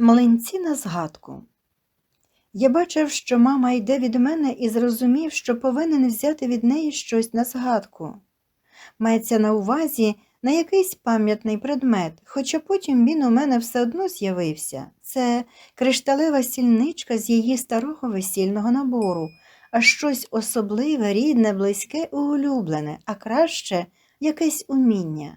Млинці на згадку. Я бачив, що мама йде від мене і зрозумів, що повинен взяти від неї щось на згадку. Мається на увазі на якийсь пам'ятний предмет, хоча потім він у мене все одно з'явився. Це кришталева сільничка з її старого весільного набору, а щось особливе, рідне, близьке і улюблене, а краще якесь уміння.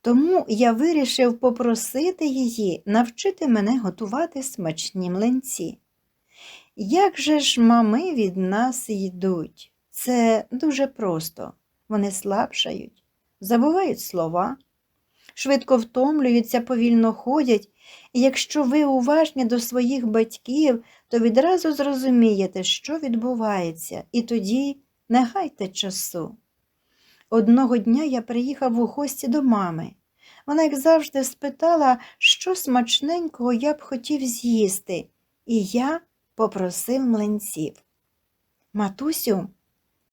Тому я вирішив попросити її навчити мене готувати смачні млинці. Як же ж мами від нас йдуть? Це дуже просто. Вони слабшають, забувають слова, швидко втомлюються, повільно ходять, і якщо ви уважні до своїх батьків, то відразу зрозумієте, що відбувається, і тоді не гайте часу. Одного дня я приїхав у гості до мами. Вона, як завжди, спитала, що смачненького я б хотів з'їсти, і я попросив млинців. Матусю,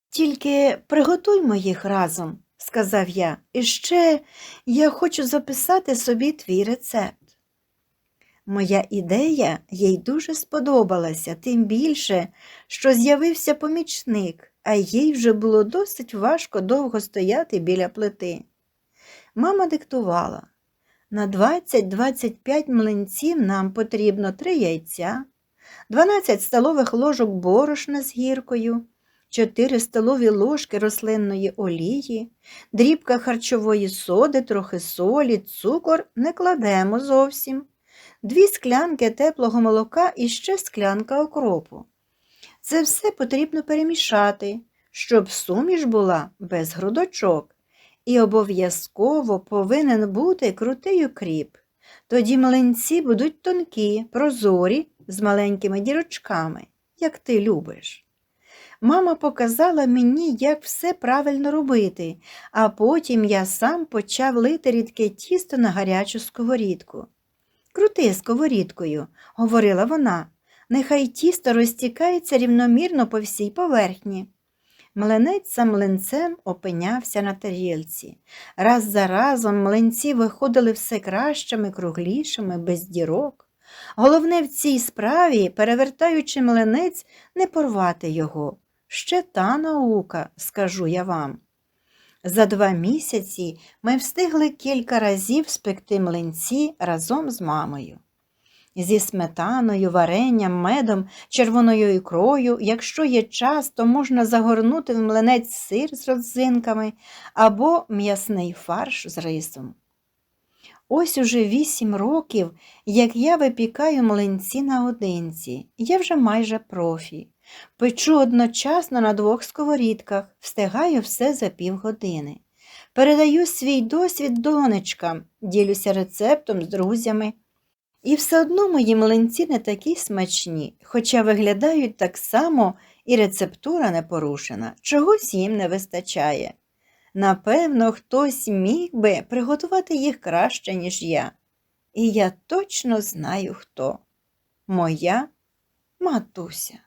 тільки приготуймо їх разом, сказав я, і ще я хочу записати собі твій рецепт. Моя ідея їй дуже сподобалася, тим більше, що з'явився помічник, а їй вже було досить важко довго стояти біля плити. Мама диктувала. На 20-25 млинців нам потрібно 3 яйця, 12 столових ложок борошна з гіркою, 4 столові ложки рослинної олії, дрібка харчової соди, трохи солі, цукор не кладемо зовсім, 2 склянки теплого молока і ще склянка окропу. Це все потрібно перемішати, щоб суміш була без грудочок. І обов'язково повинен бути крутий укріп. Тоді млинці будуть тонкі, прозорі, з маленькими дірочками, як ти любиш. Мама показала мені, як все правильно робити, а потім я сам почав лити рідке тісто на гарячу сковорідку. Крути сковорідкою, говорила вона, нехай тісто розтікається рівномірно по всій поверхні. Млинець за млинцем опинявся на тарілці. Раз за разом млинці виходили все кращими, круглішими, без дірок. Головне в цій справі, перевертаючи млинець, не порвати його. Ще та наука, скажу я вам. За два місяці ми встигли кілька разів спекти млинці разом з мамою. Зі сметаною, варенням, медом, червоною ікрою, якщо є час, то можна загорнути в млинець сир з родзинками або м'ясний фарш з рисом. Ось уже вісім років, як я випікаю млинці наодинці, я вже майже профі. Печу одночасно на двох сковорідках, встигаю все за півгодини. Передаю свій досвід донечкам, ділюся рецептом з друзями. І все одно мої млинці не такі смачні, хоча виглядають так само і рецептура не порушена, чогось їм не вистачає. Напевно, хтось міг би приготувати їх краще, ніж я. І я точно знаю хто. Моя матуся.